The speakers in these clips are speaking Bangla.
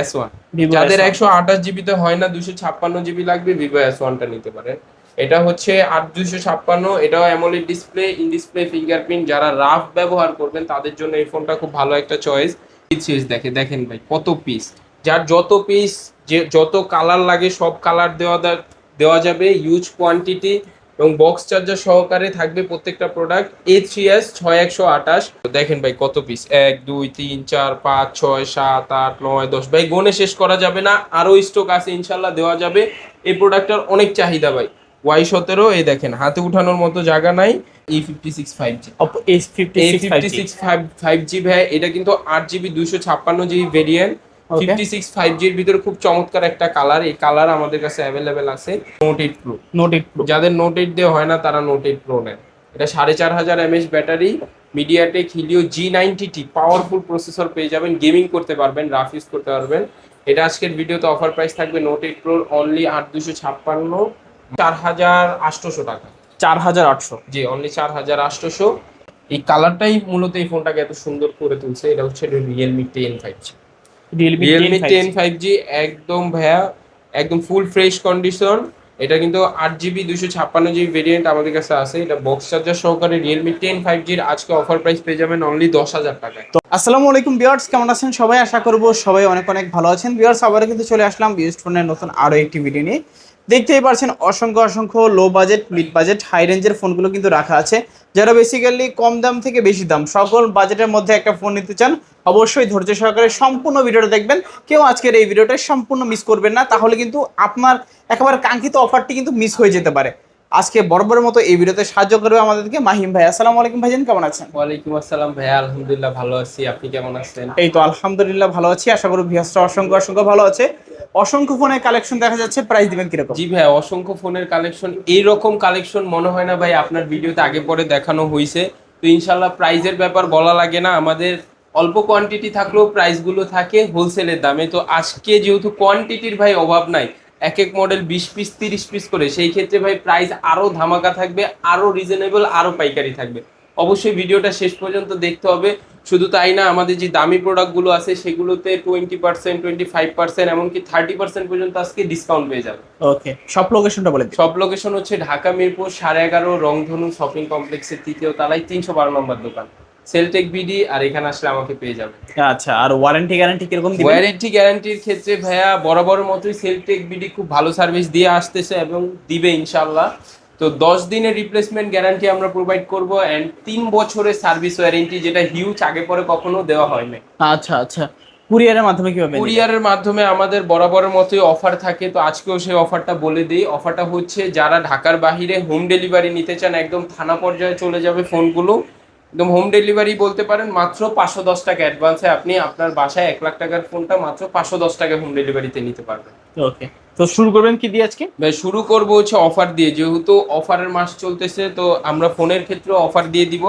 এস ওয়ান যাদের একশো আঠাশ জিবিতে হয় না দুশো ছাপ্পান্ন জিবি লাগবে ভিভো এস ওয়ানটা নিতে পারেন। এটা হচ্ছে আট দুশো ছাপ্পান্ন এটাও AMOLED display in display fingerprint যারা রাফ ব্যবহার করবেন তাদের জন্য এই ফোনটা খুব ভালো একটা চয়েস সিরিজ দেখে দেখেন ভাই কত পিস যার যত পিস যে যত কালার লাগে সব কালার দেওয়া দেওয়া যাবে। ইউজ কোয়ান্টিটি এবং বক্স চার্জার সহকারে থাকবে প্রত্যেকটা প্রোডাক্ট এ থ্রি এস ছয় একশো আঠাশ। দেখেন ভাই কত পিস এক দুই তিন চার পাঁচ ছয় সাত আট নয় দশ। ভাই গনে শেষ করা যাবে না আরও স্টক আছে ইনশাল্লাহ দেওয়া যাবে। এই প্রোডাক্টটার অনেক চাহিদা ভাই। ওয়াই সতেরো এই দেখেন হাতে উঠানোর মতো জায়গা নাই। E fifty six five G Oppo A56 এই fifty six five five G ভাই এটা কিন্তু আট জিবি দুশো ছাপ্পান্ন GB variant. Fifty six five জির ভিতরে খুব চমৎকার একটা কালার এই কালার আমাদের কাছে অ্যাভেলেবেল আছে note eight pro note eight pro যাদের নোট এইট দিয়ে হয় না তারা নোট এইট প্রো নেন। এটা সাড়ে চার হাজার MH battery MediaTek Helio G ninety T powerful processor পেয়ে যাবেন গেমিং করতে পারবেন রাফ ইউজ করতে পারবেন। এটা আজকের ভিডিওতে অফার প্রাইস থাকবে নোট এইট প্রোর অনলি আট দুশো ছাপ্পান্ন চার হাজার আটশোশো টাকা। চার হাজার আটশো। জি অনলি চার হাজার আটশোশো। এই কালারটাই মূলত এই ফোনটাকে এত সুন্দর করে তুলছে এটা হচ্ছে Realme ten five Realme Realme ten five G একদম ভাইয়া একদম ফুল ফ্রেশ কন্ডিশন এটা কিন্তু আট জিবি দুশো ছাপ্পান্ন জিবি ভেরিয়েন্ট আমাদের কাছে আছে। এটা বক্স চার্জার সহকারে রিয়েলমি টেন ফাইভ জির আজকে অফার প্রাইস পেয়ে যাবেন অনলি দশ হাজার টাকায়। আসসালামু আলাইকুম বিয়ার্স কেমন আছেন? সবাই আশা করব সবাই অনেক অনেক ভালো আছেন। বিয়ার্স আবারও কিন্তু চলে আসলাম বিউজ ফোনের নতুন আরও একটি ভিডিও নিয়ে। দেখতেই পারছেন অসংখ্য অসংখ্য low budget mid budget high রেঞ্জের ফোনগুলো কিন্তু রাখা আছে। যারা বেসিক্যালি কম দাম থেকে বেশি দাম সকল বাজেটের মধ্যে একটা ফোন নিতে চান অবশ্যই ধৈর্য সহকারে সম্পূর্ণ ভিডিওটা দেখবেন। কেউ আজকের এই ভিডিওটা সম্পূর্ণ মিস করবেন না তাহলে কিন্তু আপনার একেবারে কাঙ্ক্ষিত অফারটি কিন্তু মিস হয়ে যেতে পারে। আজকে বরাবরের মতো এই ভিডিওতে সাহায্য করবে আমাদেরকে মাহিম ভাই। আসসালামু আলাইকুম ভাইজান কেমন আছেন? ওয়ালাইকুম আসসালাম ভাইয়া আলহামদুলিল্লাহ ভালো আছি। আপনি কেমন আছেন? এই তো আলহামদুলিল্লাহ ভালো আছি। আশা করি ভিয়াসটা অসংখ্য অসংখ্য ভালো আছে। অসংখ্য ফোনের কালেকশন দেখা যাচ্ছে প্রাইস দিবেন কীরকম? জি ভাই অসংখ্য ফোনের কালেকশন এইরকম কালেকশন মনে হয় না ভাই আপনার ভিডিওতে আগে পরে দেখানো হয়েছে তো ইনশাল্লাহ প্রাইজের ব্যাপার বলা লাগে না। আমাদের অল্প কোয়ান্টিটি থাকলেও প্রাইসগুলো থাকে হোলসেলের দামে। তো আজকে যেহেতু কোয়ান্টিটির ভাই অভাব নাই এক এক মডেল বিশ পিস তিরিশ পিস করে সেই ক্ষেত্রে ভাই প্রাইস আরও ধামাকা থাকবে আরও রিজনেবল আরও পাইকারি থাকবে। অবশ্যই ভিডিওটা শেষ পর্যন্ত দেখতে হবে। শুধু তাই না আমাদের যে দামি প্রোডাক্টগুলো আছে সেগুলোতে twenty percent twenty five percent এমনকি থার্টি পার্সেন্ট পর্যন্ত আজকে ডিসকাউন্ট পেয়ে যাবে। ওকে সব লোকেশনটা বলে সব লোকেশন হচ্ছে ঢাকা মিরপুর সাড়ে এগারো রংধনু শপিং কমপ্লেক্সের তৃতীয় তালায় তিনশো বারো নম্বর দোকান। সেলটেক বিডি আর এখানে আসলে আমাকে পেয়ে যাবে। আচ্ছা আর ওয়ারেন্টি গ্যারান্টি কীরকম দিবেন? ওয়ারেন্টি গ্যারান্টির ক্ষেত্রে ভাইয়া বরাবরের মতোই সেলটেক বিডি খুব ভালো সার্ভিস দিয়ে আসতেছে এবং দিবে ইনশাল্লাহ তো দশ দিনের রিপ্লেসমেন্ট গ্যারান্টি আমরা প্রোভাইড করব অ্যান্ড তিন বছরের সার্ভিস ওয়ারেন্টি যেটা হিউজ আগে পরে কখনো দেওয়া হয়নি আচ্ছা আচ্ছা। কুরিয়ারের মাধ্যমে কীভাবে? কুরিয়ারের মাধ্যমে আমাদের বরাবরের মতোই অফার থাকে তো আজকেও সেই অফারটা বলে দিই। অফারটা হচ্ছে যারা ঢাকার বাহিরে হোম ডেলিভারি নিতে চান একদম থানা পর্যায়ে চলে যাবে ফোনগুলো একদম হোম ডেলিভারি বলতে পারেন মাত্র পাঁচশো দশ টাকা অ্যাডভান্সে আপনি আপনার বাসায় এক লাখ টাকার ফোনটা মাত্র পাঁচশো দশ টাকা হোম ডেলিভারিতে নিতে পারবেন। ওকে তো শুরু করবেন কি দিয়ে আজকে? ভাই শুরু করব হচ্ছে অফার দিয়ে। যেহেতু অফারের মাস চলতেছে তো আমরা ফোনের ক্ষেত্রে অফার দিয়ে দিব।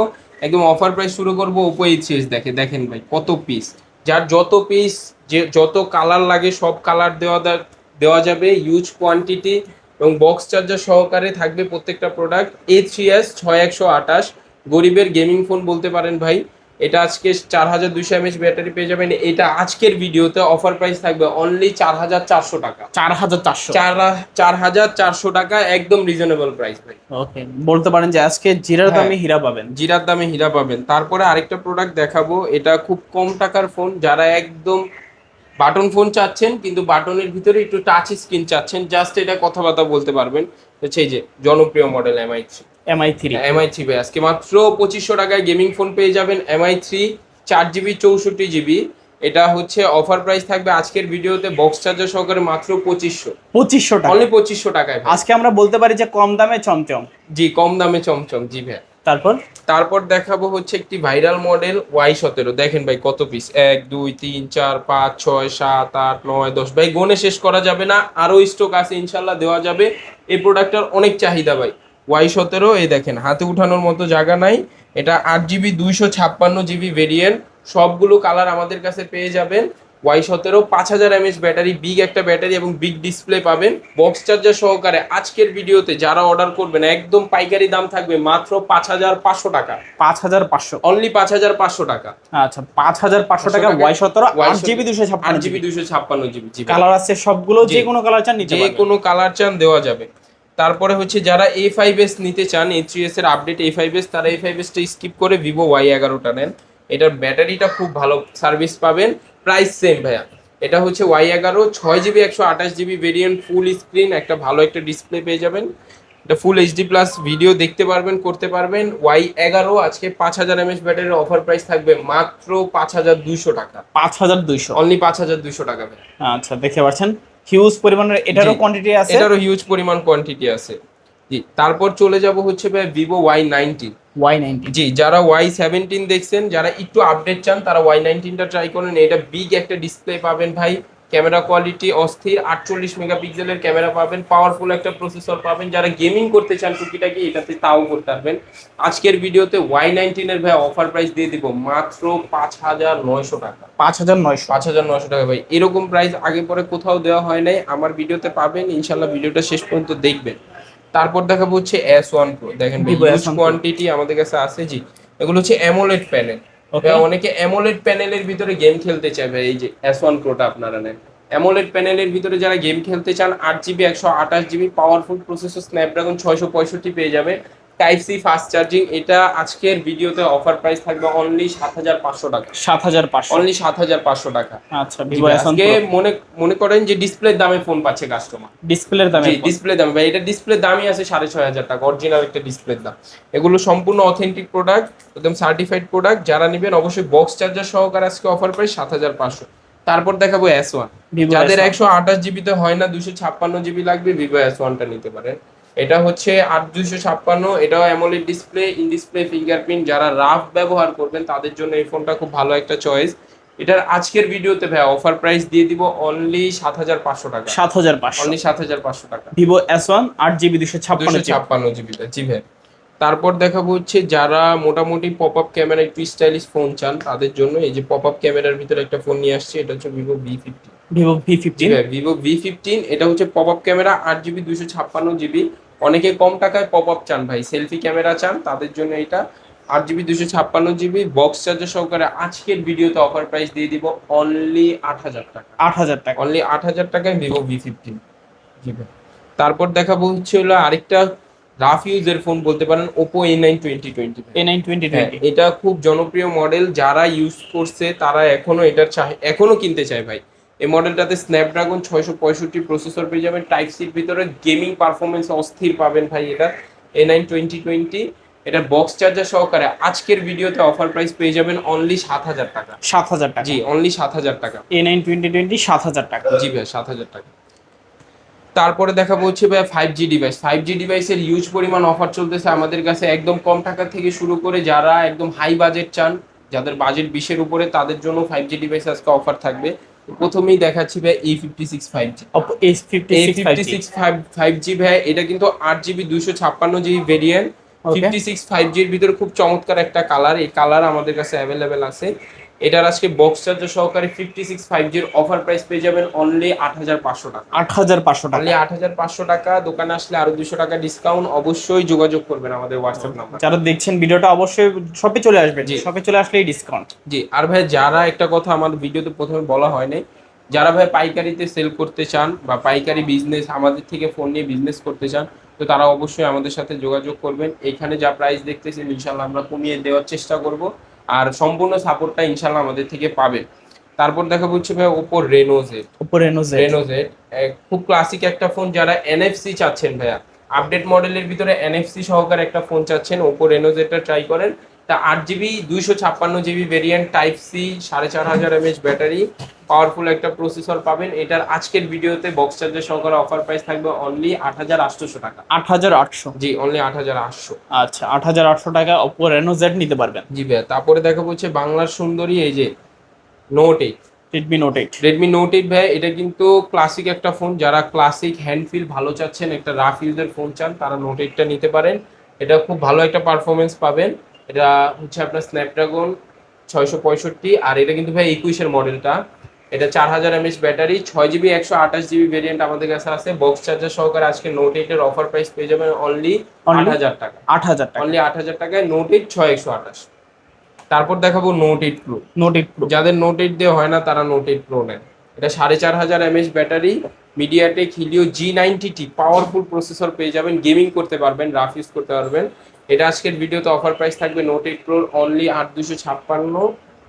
একদম অফার প্রাইস শুরু করব ওপো এইচ এস দেখে। দেখেন ভাই কত পিস যার যত পিস যে যত কালার লাগে সব কালার দেওয়া দেওয়া যাবে। ইউজ কোয়ান্টিটি এবং বক্স চার্জার সহকারে থাকবে প্রত্যেকটা প্রোডাক্ট এ থ্রি এস ছয় একশো আঠাশ। গরিবের গেমিং ফোন বলতে পারেন ভাই এটা আজকে চার হাজার দুইশো এমএচ ব্যাটারি পেয়ে যাবেন। এটা আজকের ভিডিওতে অফার প্রাইস থাকবে অনলি চার হাজার চারশো টাকা। চার হাজার চারশো। চার চার হাজার চারশো টাকা একদম রিজনেবল প্রাইস ভাই। ওকে বলতে পারেন যে আজকে জিরার হ্যাঁ। দামে হীরা পাবেন। জিরার দামে হীরা পাবেন। তারপরে আরেকটা প্রোডাক্ট দেখাবো এটা খুব কম টাকার ফোন যারা একদম বাটন ফোন চাচ্ছেন কিন্তু বাটনের ভিতরে একটু টাচ স্ক্রিন চাচ্ছেন জাস্ট এটা কথাবার্তা বলতে পারবেন। সেই যে জনপ্রিয় model Mi three Mi three Mi three ভাই আজকে মাত্র পঁচিশশো টাকায় গেমিং ফোন পেয়ে যাবেন এমআই থ্রি চার জিবি চৌষট্টি জিবি এটা হচ্ছে অফার প্রাইস থাকবে আজকের ভিডিওতে বক্স চার্জার সহকারে মাত্র পঁচিশশো। পঁচিশশো টাকা। অনলি পঁচিশশো টাকায়। আজকে আমরা বলতে পারি যে কম দামে চমচম। জি কম দামে চমচম জি ভাই। তারপর? তারপর দেখাবো হচ্ছে একটি ভাইরাল মডেল ওয়াই সতেরো। দেখেন ভাই কত পিস এক দুই তিন চার পাঁচ ছয় সাত আট নয় দশ। ভাই গনে শেষ করা যাবে না। আরও স্টক আছে ইনশাল্লাহ দেওয়া যাবে। এই প্রোডাক্টটার অনেক চাহিদা ভাই। ওয়াই সতেরো এই দেখেন হাতে উঠানোর মতো জায়গা নাই। এটা আট জিবি দুইশো ছাপ্পান্ন জিবি ভেরিয়েন্ট সবগুলো কালার আমাদের কাছে পেয়ে যাবেন। ওয়াই সতেরো পাঁচ হাজার এমএচ ব্যাটারি বিগ একটা ব্যাটারি এবং বিগ ডিসপ্লে পাবেন। বক্স চার্জার সহকারে আজকের ভিডিওতে যারা অর্ডার করবেন একদম পাইকারি দাম থাকবে মাত্র পাঁচ হাজার পাঁচশো টাকা। পাঁচ হাজার পাঁচশো। অনলি পাঁচ হাজার পাঁচশো টাকা। আচ্ছা পাঁচ হাজার পাঁচশো টাকা ওয়াই সতেরো আট জিবি দুশো ছাপ্পান্ন জিবি দুশো ছাপ্পান্ন জিবি কালার আছে সবগুলো। যে কোনো কালার চান যে কোনো কালার চান দেওয়া যাবে। তারপরে হচ্ছে যারা এ ফাইভ এস নিতে চান এ থ্রি এস এর আপডেট এ ফাইভ এস তারা এ ফাইভ এসটা স্কিপ করে ভিভো ওয়াই এগারোটা নেন। এটার ব্যাটারিটা খুব ভালো সার্ভিস পাবেন। প্রাইস সেম ভাইয়া। এটা হচ্ছে ওয়াই এগারো ছয় জিবি একশো আঠাশ জিবি ভেরিয়েন্ট ফুল স্ক্রিন একটা ভালো একটা ডিসপ্লে পেয়ে যাবেন। এটা ফুল এইচডি প্লাস ভিডিও দেখতে পারবেন করতে পারবেন। ওয়াই এগারো আজকে পাঁচ হাজার এমএচ ব্যাটারির অফার প্রাইস থাকবে মাত্র পাঁচ হাজার দুইশো টাকা। পাঁচ হাজার দুইশো। অনলি পাঁচ হাজার দুইশো টাকা আচ্ছা দেখতে পাচ্ছেন? হিউজ পরিমাণের এটারও। কোয়ান্টিটি আছে? এটারও হিউজ পরিমাণ কোয়ান্টিটি আছে। জি তারপর চলে যাব হচ্ছে ভাই Vivo Y nineteen Y nineteen G যারা ওয়াই সেভেন্টিন দেখছেন যারা একটু আপডেট চান তারা ওয়াই নাইনটিনটা ট্রাই করেন। এটা বিগ একটা ডিসপ্লে পাবেন ভাই। ক্যামেরা কোয়ালিটি অস্থির আটচল্লিশ মেগাপিক্সেলের ক্যামেরা পাবেন পাওয়ারফুল একটা প্রসেসর পাবেন। যারা গেমিং করতে চান টুকিটাকি এটাতে তাও করতে পারবেন। আজকের ভিডিওতে ওয়াই নাইনটিনের ভাই অফার প্রাইস দিয়ে দিব মাত্র পাঁচ হাজার নয়শো টাকা। পাঁচ হাজার নয়শো। পাঁচ হাজার নয়শো টাকা ভাই। এরকম প্রাইস আগে পরে কোথাও দেওয়া হয় নাই। আমার ভিডিওতে পাবেন ইনশাল্লাহ ভিডিওটা শেষ পর্যন্ত দেখবেন। তারপর দেখাবো হচ্ছে এস ওয়ান প্রো দেখেন Vivo huge S1 Pro। Quantity আমাদের কাছে আছে। জি এগুলো হচ্ছে অ্যামোলেড প্যানেল. অনেকে অ্যামোলেড প্যানেলের ভিতরে গেম খেলতে চাইবে এই যে এস ওয়ান প্রোটা আপনারা নেন। অ্যামোলেড প্যানেলের ভিতরে যারা গেম খেলতে চান, আট জিবি একশো আঠাশ জিবি পাওয়ারফুল প্রসেসর স্ন্যাপড্রাগন ছয়শো পঁয়ষট্টি পেয়ে যাবে। টাইপ সি ফাস্ট চার্জিং এটা আজকের ভিডিওতে অফার প্রাইস থাকবে অনলি সাত হাজার পাঁচশো টাকা। সাত হাজার পাঁচশো। অনলি সাত হাজার পাঁচশো টাকা। আচ্ছা ভিভো আজকে মনে মনে করেন যে ডিসপ্লের দামে ফোন পাচ্ছে কাস্টমার ডিসপ্লের দামে ডিসপ্লে দামে। ভাই এটা ডিসপ্লে দামই আছে সাড়ে ছয় হাজার টাকা অরিজিনাল একটা ডিসপ্লের দাম। এগুলো সম্পূর্ণ অথেন্টিক প্রোডাক্ট একদম সার্টিফাইড প্রোডাক্ট যারা নেবেন অবশ্যই বক্স চার্জার সহকারে আজকে অফার প্রাইস সাত হাজার পাঁচশো। তারপর দেখাবো এস ওয়ান যাদের একশো আঠাশ জিবিতে হয় না দুশো ছাপ্পান্ন জিবি লাগবে ভিভো এস ওয়ানটা নিতে পারেন। এটা হচ্ছে আট দুশো ছাপ্পান্ন এটাও AMOLED display in display fingerprint যারা রাফ ব্যবহার করবেন তাদের জন্য এই ফোনটা খুব ভালো একটা চয়েস এটার আজকের ভিডিওতে ভাই অফার প্রাইস দিয়ে দিব অনলি সাত হাজার পাঁচশো টাকা। সাত হাজার পাঁচশো। অনলি সাত হাজার পাঁচশো টাকা। ভিভো এস ওয়ান আট জিবি দুশো ছাপ্পান্ন ছাপ্পান্ন জিবিটা জি ভাই তারপর দেখাবো হচ্ছে যারা মোটামুটি পপ আপ ক্যামেরা একটু স্টাইলিশ ফোন চান তাদের জন্য এই যে পপ আপ ক্যামেরার ভিতরে একটা ফোন নিয়ে আসছে এটা হচ্ছে Vivo V fifty Vivo V fifteen Vivo V fifteen এটা হচ্ছে পপ আপ ক্যামেরা আট জিবি দুশো ছাপ্পান্ন জিবি অনেকে কম টাকায় পপ আপ চান ভাই সেলফি ক্যামেরা চান তাদের জন্য এটা আট জিবি দুশো ছাপ্পান্ন জিবি বক্স চার্জার সহকারে আজকের ভিডিওতে অফার প্রাইস দিয়ে দিব অনলি আট হাজার টাকা। আট হাজার টাকা। অনলি আট হাজার টাকায় ভিভো ভি ফিফটিন জি ভাই। তারপর দেখাবো হচ্ছে হলো আরেকটা রাফ ইউজের ফোন বলতে পারেন Oppo A nine twenty twenty A nine twenty twenty এটা খুব জনপ্রিয় মডেল যারা ইউজ করছে তারা এখনও এটার চাই এখনও কিনতে চায় ভাই। এই মডেলটাতে স্ন্যাপড্রাগন ছয়শো পঁয়ষট্টি প্রসেসর পেয়ে যাবেন। টাইপ সির ভিতরে গেমিং পারফরমেন্স অস্থির পাবেন ভাই এটা। এ নাইন টোয়েন্টি টোয়েন্টি এটা বক্স চার্জার সহকারে আজকের ভিডিওতে অফার প্রাইস পেয়ে যাবেন অনলি সাত হাজার টাকা। সাত হাজার টাকা। জি অনলি সাত হাজার টাকা। এ নাইন টোয়েন্টি টোয়েন্টি সাত হাজার টাকা। জি ভাই সাত হাজার টাকা। তারপরে দেখাবো হচ্ছে ভাই five G device five G ডিভাইসের ইউজ পরিমাণ অফার চলতেছে আমাদের কাছে একদম কম টাকা থেকে শুরু করে যারা একদম হাই বাজেট চান যাদের বাজেট বিশের উপরে তাদের জন্য ফাইভ জি ডিভাইস আজকে অফার থাকবে। প্রথমেই দেখাচ্ছি ভাই এই fifty six five G Oppo S fifty six five five G ভাই এটা কিন্তু আট জিবি দুশো ছাপ্পান্ন GB variant. Fifty six five জির ভিতরে খুব চমৎকার একটা কালার এই কালার আমাদের কাছে অ্যাভেলেবেল আছে। এটার আজকে বক্স চার্জার সহকারে ফিফটি সিক্স ফাইভ জির অফার প্রাইস পেয়ে যাবেন অনলি আট হাজার পাঁচশো টাকা। আট হাজার পাঁচশো টাকা। অনলি আট হাজার পাঁচশো টাকা দোকানে আসলে আরও দুশো টাকা ডিসকাউন্ট অবশ্যই যোগাযোগ করবেন আমাদের হোয়াটসঅ্যাপ নাম্বার যারা দেখছেন ভিডিওটা অবশ্যই শপে চলে আসবেন। জি। শপে চলে আসলেই ডিসকাউন্ট জি আর ভাই যারা একটা কথা আমার ভিডিওতে প্রথমে বলা হয়নি যারা ভাই পাইকারিতে সেল করতে চান বা পাইকারি বিজনেস আমাদের থেকে ফোন নিয়ে বিজনেস করতে চান তো তারা অবশ্যই আমাদের সাথে যোগাযোগ করবেন। এখানে যা প্রাইস দেখতেছেন ইনশাল্লাহ আমরা কমিয়ে দেওয়ার চেষ্টা করব। আর সম্পূর্ণ সাপোর্টটা ইনশাল্লাহ আমাদের থেকে পাবে। তারপর দেখা হচ্ছে ভাই Oppo Reno Z Oppo Reno Z Reno Z খুব ক্লাসিক একটা ফোন যারা এনএফসি চাচ্ছেন ভাইয়া। আপডেট মডেলের ভিতরে এনএফসি সহকারে একটা ফোন চাচ্ছেন ওপো রেনো জেডটা ট্রাই করেন। তা আট জিবি দুইশো ছাপ্পান্ন জিবি ভেরিয়েন্ট টাইপ সি সাড়ে চার হাজার এমএচ ব্যাটারি পাওয়ারফুল একটা প্রসেসর পাবেন। এটার আজকের ভিডিওতে বক্স চার্জার সহকারে অফার প্রাইস থাকবে অনলি আট হাজার আটশোশো টাকা। আট হাজার আটশো? জি অনলি আট হাজার আটশো। আচ্ছা আট হাজার আটশো টাকা ওপো রেনো জেড নিতে পারবেন। জি ভাইয়া তারপরে দেখা হচ্ছে বাংলার সুন্দরী এই যে note eight Redmi note eight Redmi note eight ভাই এটা কিন্তু ক্লাসিক একটা ফোন যারা ক্লাসিক হ্যান্ড ফিল ভালো চাচ্ছেন একটা রাফ ইউজের ফোন চান তারা নোট এইটটা নিতে পারেন। এটা খুব ভালো একটা পারফরমেন্স পাবেন। এটা হচ্ছে আপনার স্ন্যাপড্রাগন ছয়শো পঁয়ষট্টি আর এটা কিন্তু ভাই একুশের মডেলটা এটা চার হাজার এমএচ ব্যাটারি ছয় জিবি একশো আঠাশ জিবি ভেরিয়েন্ট আমাদের কাছে আছে। বক্স চার্জার সহকারে আজকে নোট এইটের অফার প্রাইস পেয়ে যাবেন অনলি আট হাজার টাকা। আট হাজার টাকা। অনলি আট হাজার টাকায় নোট এইট ছয় একশো আঠাশ। তারপর দেখাবো note eight pro note eight pro যাদের নোট এইট দিয়ে হয় না তারা নোট এইট প্রো নেন এটা সাড়ে চার হাজার MH battery MediaTek Helio G ninety T powerful processor পেয়ে যাবেন গেমিং করতে পারবেন রাফ ইউজ করতে পারবেন। এটা আজকের ভিডিওতে অফার প্রাইস থাকবে নোট এইট প্রোর অনলি আট দুশো ছাপ্পান্ন।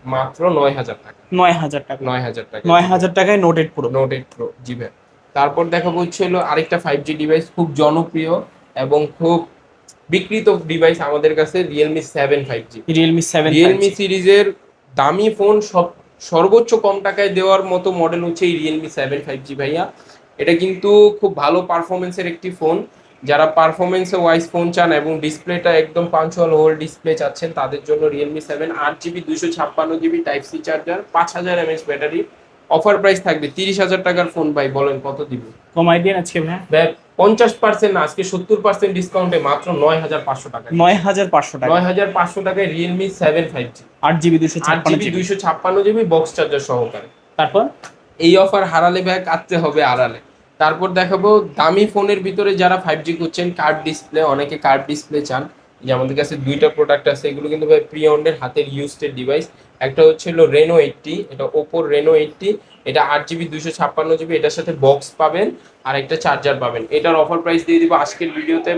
মাত্র নয় হাজার টাকা। নয় হাজার টাকা। নয় হাজার টাকা। নয় হাজার টাকায় note eight pro note eight pro G ভাই। তারপর দেখাবো হচ্ছে হলো আরেকটা ফাইভ জি ডিভাইস খুব জনপ্রিয় এবং খুব বিকৃত ডিভাইস আমাদের কাছে Realme seven five G Realme seven Realme সিরিজের দামি ফোন সব সর্বোচ্চ কম টাকায় দেওয়ার মতো মডেল হচ্ছে এই রিয়েলমি সেভেন ফাইভ জি ভাইয়া। এটা কিন্তু খুব ভালো পারফরমেন্সের একটি ফোন যারা পারফরমেন্সে ওয়াইজ ফোন চান এবং ডিসপ্লেটা একদম পাঞ্চুয়াল হোল ডিসপ্লে চাচ্ছেন তাদের জন্য রিয়েলমি সেভেন আট জিবি দুশো ছাপ্পান্ন জিবি টাইপ সি চার্জার পাঁচ হাজার এমএচ ব্যাটারি অফার প্রাইস থাকবে তিরিশ হাজার টাকার ফোন ভাই বলেন কত দিব? কমাই দিন আজকে ভাই। পঞ্চাশ পার্সেন্ট না আজকে সত্তর পার্সেন্ট ডিসকাউন্টে মাত্র নয় হাজার পাঁচশো টাকা। নয় হাজার পাঁচশো টাকা। নয় হাজার পাঁচশো টাকায় রিয়েলমি সেভেন ফাইভ জি আট জিবি দুশো আট ছাপ্পান্ন জিবি দুইশো ছাপ্পান্ন জিবি বক্স চার্জার সহকারে। তারপর? এই অফার হারালে ব্যাগ কাটতে হবে আড়ালে। তারপর দেখাবো দামি ফোনের ভিতরে যারা ফাইভ জি করছেন কার্ড ডিসপ্লে অনেকে কার্ড ডিসপ্লে চান। যে আমাদের কাছে দুইটা প্রোডাক্ট আছে এগুলো কিন্তু ভাই প্রি অন্ডের হাতের ইউজড ডিভাইস একটা হচ্ছে হলো রেনো এইটটি এটা ওপোর রেনো এইটটি এটা আট জিবি দুশো ছাপ্পান্ন জিবি এটার সাথে বক্স পাবেন আর একটা চার্জার পাবেন। এটার অফার প্রাইস দিয়ে দিব আজকের ভিডিওতে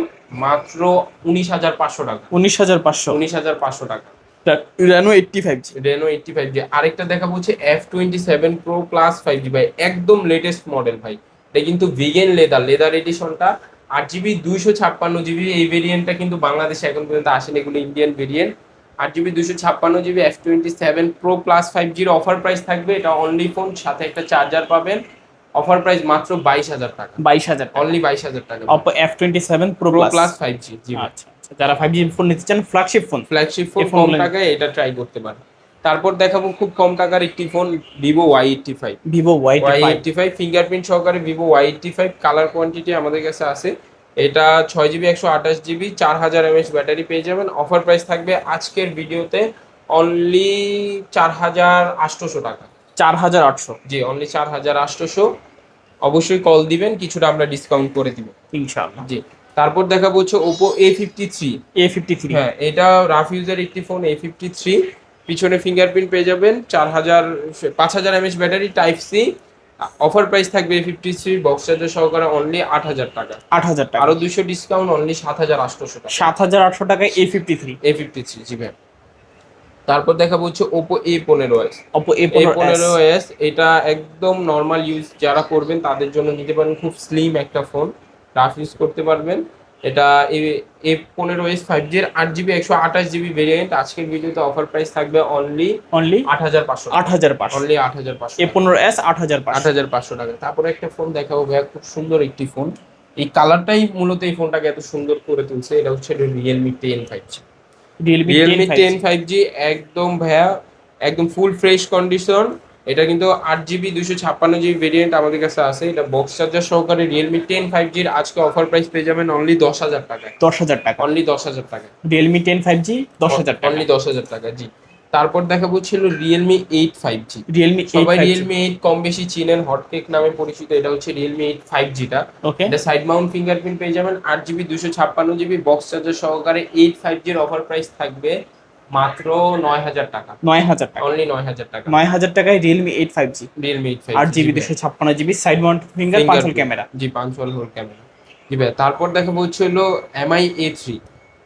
মাত্র উনিশ হাজার পাঁচশো টাকা। উনিশ হাজার পাঁচশো। উনিশ হাজার পাঁচশো টাকা। Reno eighty five G Reno eighty five G আরেকটা দেখাবো হচ্ছে F twenty seven pro plus five G ভাই। একদম লেটেস্ট মডেল ভাই। এটা কিন্তু ভিগেন লেদার লেদার এডিশনটা আট জিবি দুইশো ছাপ্পান্ন জিবি এই ভেরিয়েন্টটা কিন্তু বাংলাদেশে এখন পর্যন্ত আসেনি এগুলো ইন্ডিয়ান ভেরিয়েন্ট আট জিবি দুশো ছাপ্পান্ন GB F twenty seven pro plus five জির অফার প্রাইস থাকবে এটা অনলি ফোন সাথে একটা চার্জার পাবেন। অফার প্রাইস মাত্র বাইশ হাজার টাকা। বাইশ হাজার অনলি বাইশ হাজার টাকা। Oppo F twenty seven pro plus five G G. আচ্ছা আচ্ছা যারা ফাইভ জি ফোন নিতে চান ফ্ল্যাগশিপ ফোন ফ্ল্যাগশিপ ফোন কম টাকায় এটা ট্রাই করতে পারেন। তারপর দেখাবো খুব কম টাকার একটি phone Vivo Y eighty five Vivo Y Y eighty five fingerprint সহকারে Vivo Y eighty five colour quantity আমাদের কাছে আছে। এটা ছয় জিবি একশো আঠাশ জিবি চার হাজার এমএচ ব্যাটারি পেয়ে যাবেন। অফার প্রাইস থাকবে আজকের ভিডিওতে অনলি চার হাজার আটশোশো টাকা। চার হাজার আটশো। জি অনলি চার হাজার আটশোশো। অবশ্যই কল দিবেন কিছুটা আমরা ডিসকাউন্ট করে দিব। ইনশাআল্লাহ। জি তারপর দেখাবো হচ্ছে Oppo A fifty three A fifty three হ্যাঁ এটা রাফ ইউজার একটি ফোন এ ফিফটি থ্রি পিছনে ফিঙ্গারপ্রিন্ট পেয়ে যাবেন চার হাজার পাঁচ হাজার MH battery type C offer price থাকবে ফিফটি থ্রি বক্স চার্জার সহকারে অনলি আট হাজার টাকা। আট হাজার টাকা। আরও দুইশো ডিসকাউন্ট অনলি সাত হাজার আটশোশো টাকা। সাত হাজার আটশো টাকা A fifty three A fifty three G ভাই। তারপর দেখাবো হচ্ছে ওপো এ পনেরো এস ওপো এ পনেরো এস এটা একদম নর্মাল ইউজ যারা করবেন তাদের জন্য নিতে পারেন। খুব স্লিম একটা ফোন রাফ ইউজ করতে পারবেন। এটা এ পনেরো এস ফাইভ জির আট জিবি একশো আঠাশ জিবি ভেরিয়েন্ট আজকের ভিডিওতে অফার প্রাইস থাকবে অনলি অনলি আট হাজার পাঁচশো আট হাজার পাঁচশো। অনলি আট হাজার পাঁচশো এ পনেরো এস আট হাজার আট হাজার পাঁচশো টাকা। তারপরে একটা ফোন দেখাবো ভাইয়া খুব সুন্দর একটি ফোন এই কালারটাই মূলত এই ফোনটাকে এত সুন্দর করে তুলছে। এটা হচ্ছে Realme ten five G Realme ten five G একদম ভাইয়া একদম ফুল ফ্রেশ কন্ডিশন এটা কিন্তু আট জিবি দুশো ছাপ্পান্ন জিবি ভেরিয়েন্ট আমাদের কাছে আছে। এটা বক্স চার্জার সহকারে রিয়েলমি টেন ফাইভ জির আজকে অফার প্রাইস পেয়ে যাবেন অনলি দশ হাজার টাকায়। দশ হাজার টাকা। অনলি দশ হাজার টাকা রিয়েলমি টেন ফাইভ জি দশ হাজার টাকা। অনলি দশ হাজার টাকা জি। তারপর দেখাবো ছিল Realme eight five G Realme সবাই রিয়েলমি এইট কম বেশি চিনেন হটকেক নামে পরিচিত এটা হচ্ছে রিয়েলমি এইট ফাইভ জিটা এটা সাইড মাউন্ট ফিঙ্গারপ্রিন্ট পেয়ে যাবেন আট জিবি দুশো ছাপ্পান্ন জিবি বক্স চার্জার সহকারে এইট ফাইভ জির অফার প্রাইস থাকবে। মাত্র নয় হাজার টাকা। নয় হাজার টাকা। অনলি নয় হাজার টাকা। নয় হাজার টাকায় Realme eight five G Realme eight five আট জিবি। দুশো ছাপ্পান্ন GB side mount finger punch hole camera G পাঁচশোল hole camera G ভাই তারপর দেখাবো হচ্ছে হলো এমআই এ থ্রি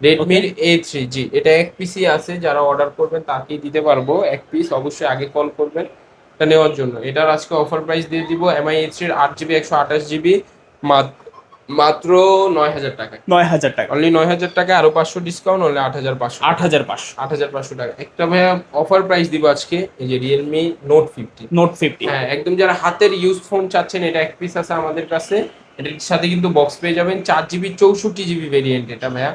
রেডমির এ থ্রি জি এটা এক পিসি আছে যারা অর্ডার করবেন তাকেই দিতে পারব। এক পিস অবশ্যই আগে কল করবেন। এটা নেওয়ার জন্য। এটার আজকে অফার প্রাইস দিয়ে দিব এমআই এ থ্রির আট জিবি একশো আঠাশ জিবি মাত্র নয় হাজার টাকায় নয় হাজার টাকা। অনলি নয় হাজার টাকা আরও পাঁচশো ডিসকাউন্ট অনলি আট হাজার পাঁচশো। আট হাজার পাঁচশো। আট হাজার পাঁচশো টাকা। একটা ভাইয়া অফার প্রাইস দিব আজকে এই যে Realme note fifty note fifty হ্যাঁ একদম যারা হাতের ইউজ ফোন চাচ্ছেন এটা এক পিস আছে আমাদের কাছে। এটার সাথে কিন্তু বক্স পেয়ে যাবেন। চার জিবি চৌষট্টি জিবি ভেরিয়েন্ট এটা ভাইয়া।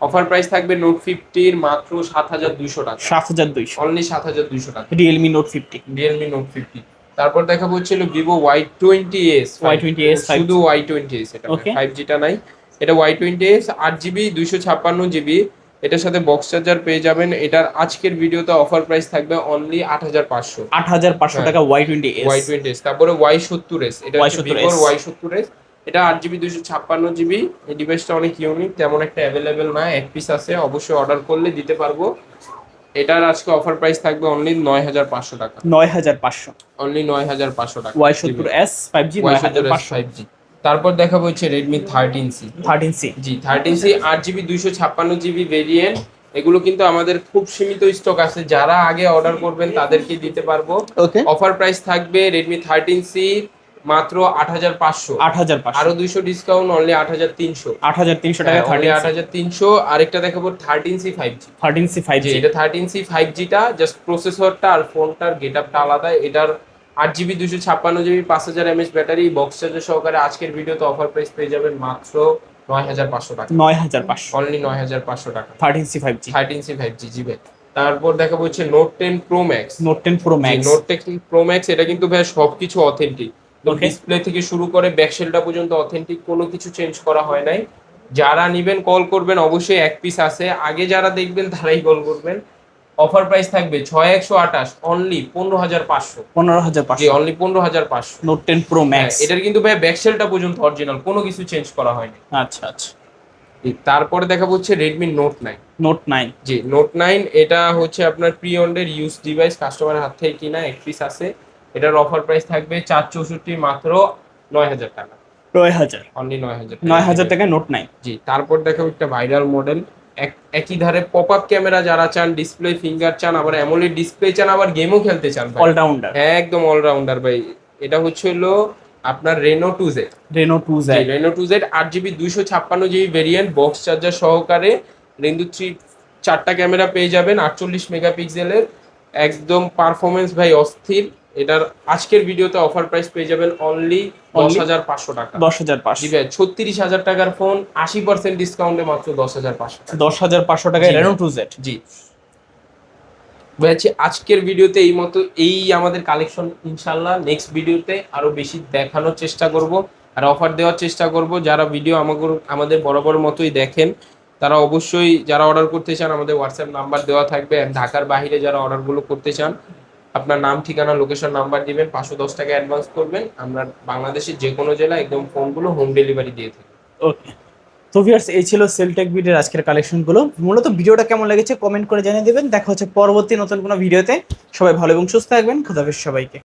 অফার প্রাইস থাকবে নোট ফিফটির মাত্র সাত হাজার দুইশো টাকা। সাত হাজার দুইশো। অনলি সাত হাজার দুইশো টাকা। Realme note fifty Realme note fifty তারপর দেখাবো হচ্ছিল Vivo Y twenty S Y20s শুধু ওয়াই টোয়েন্টি এস এটা. ফাইভ জিটা নাই। এটা ওয়াই টোয়েন্টি এস আট জিবি দুইশো ছাপ্পান্ন জিবি এটার সাথে বক্স চার্জার পেয়ে যাবেন। এটার আজকের ভিডিওতে অফার প্রাইস থাকবে অনলি আট হাজার পাঁচশো। আট হাজার পাঁচশো হ্যাঁ। টাকা Y twenty Y twenty S তারপরে ওয়াই সত্তর এস এটা হচ্ছে Y70S ভিভোর ওয়াই সত্তর এস এটা আট জিবি দুশো ছাপ্পান্ন জিবি এই ডিভাইসটা অনেক ইউনিক তেমন একটা অ্যাভেলেবেল না। এক পিস আছে অবশ্যই অর্ডার করলে দিতে পারব। এটার আজকে অফার প্রাইস থাকবে অনলি নয় হাজার পাঁচশো টাকা। নয় হাজার পাঁচশো। অনলি নয় হাজার পাঁচশো টাকা। ওয়াই সত্তর এস ফাইভ জি ওয়াই নয় হাজার সত্তর পাঁচশো। ফাইভ জি তারপর দেখাবো হচ্ছে Redmi thirteen C thirteen C G thirteen C আট জিবি দুইশো ছাপ্পান্ন জিবি ভেরিয়েন্ট এগুলো কিন্তু আমাদের খুব সীমিত স্টক আছে। যারা আগে অর্ডার করবেন তাদেরকে দিতে পারব। ওকে অফার প্রাইস থাকবে রেডমি থার্টিন সি মাত্র আট হাজার পাঁচশো। আট হাজার আরও দুইশো ডিসকাউন্ট অনলি আট হাজার তিনশো। আট হাজার তিনশো টাকা থার্টিন আট হাজার তিনশো। আরেকটা দেখাবো thirteen C five G thirteen C five G G এটা থার্টিন সি ফাইভ জিটা জাস্ট প্রসেসরটা আর ফোনটার গেট আপটা আলাদা। এটার আট জিবি দুশো ছাপ্পান্ন জিবি পাঁচ হাজার এমএস ব্যাটারি বক্স চার্জার সহকারে আজকের ভিডিওতে অফার প্রাইস পেয়ে যাবেন মাত্র নয় হাজার পাঁচশো টাকা। নয় হাজার পাঁচশো। অনলি নয় হাজার পাঁচশো টাকা। Thirteen C five G thirteen C five G জিবে। তারপর দেখাবো হচ্ছে note ten pro max note ten pro max note ten pro max এটা কিন্তু ভাই সবকিছু অথেন্টিক. ডিসপ্লে থেকে শুরু করে ব্যাকশেলটা পর্যন্ত অথেন্টিক কোনো কিছু চেঞ্জ করা হয় নাই। যারা নিবেন কল করবেন অবশ্যই এক পিস আছে। আগে যারা দেখবেন তারাই কল করবেন। অফার প্রাইস থাকবে ছয় একশো আঠাশ অনলি পনেরো হাজার পাঁচশো। পনেরো হাজার পাঁচশো। অনলি পনেরো হাজার পাঁচশো। নোট টেন প্রো ম্যাক্স এটার কিন্তু ভাই ব্যাকশেলটা পর্যন্ত অরিজিনাল কোনো কিছু চেঞ্জ করা হয়নি। আচ্ছা আচ্ছা। তারপরে দেখা হচ্ছে Redmi note nine note nine G note nine এটা হচ্ছে আপনার প্রি অন্ডের ইউজ ডিভাইস কাস্টমারের হাত থেকে কিনা এক পিস আছে। এটার অফার প্রাইস থাকবে চার চৌষট্টি মাত্র নয় হাজার টাকা। নয় হাজার। অনলি নয় হাজার নয় হাজার টাকায় নোট নাইন জি তারপর দেখো একটা ভাইরাল মডেল একই ধারে পপ আপ ক্যামেরা যারা চান ডিসপ্লে ফিঙ্গার চান আবার অ্যামোলেড ডিসপ্লে চান আবার গেমও খেলতে চান ভাই। অলরাউন্ডার হ্যাঁ একদম অলরাউন্ডার ভাই। এটা হচ্ছে হলো আপনার Reno two Z Reno two Z Reno two Z আট জিবি দুইশো ছাপ্পান্ন জিবি ভেরিয়েন্ট বক্স চার্জার সহকারে। রেন্দু থ্রি চারটা ক্যামেরা পেয়ে যাবেন আটচল্লিশ মেগাপিক্সেলের একদম পারফরমেন্স ভাই অস্থির। এটার আজকের ভিডিওতে অফার প্রাইস পেয়ে যাবেন অনলি দশ হাজার পাঁচশো টাকা। দশ হাজার পাঁচশো। ছত্রিশ হাজার টাকার ফোন আশি পার্সেন্ট ডিসকাউন্টে মাত্র দশ হাজার পাঁচশো দশ হাজার পাঁচশো টাকায় G. Reno two Z G. ভাই আজকের ভিডিওতে এই মতো এই আমাদের কালেকশন ইনশাল্লাহ নেক্সট ভিডিওতে আরও বেশি দেখানোর চেষ্টা করব আর অফার দেওয়ার চেষ্টা করব। যারা ভিডিও আমাদের আমাদের বরাবর মতোই দেখেন তারা অবশ্যই যারা অর্ডার করতে চান আমাদের হোয়াটসঅ্যাপ নাম্বার দেওয়া থাকবে ঢাকার বাইরে যারা অর্ডারগুলো করতে চান আপনার নাম, ঠিকানা লোকেশন নাম্বার দিবেন, পাঁচশো দশ টাকা অ্যাডভান্স করবেন। আমরা বাংলাদেশের যে কোনো জেলায় একদম ফোনগুলো হোম ডেলিভারি দিয়ে থাকি। ওকে তো ভিউয়ার্স এই ছিল সেলটেক ভিডিওর আজকের কালেকশনগুলো মূলত ভিডিওটা কেমন লেগেছে কমেন্ট করে জানিয়ে দেবেন। দেখা হচ্ছে পরবর্তী নতুন কোনো ভিডিওতে সবাই ভালো এবং সুস্থ থাকবেন। খুদাফিজ সবাইকে।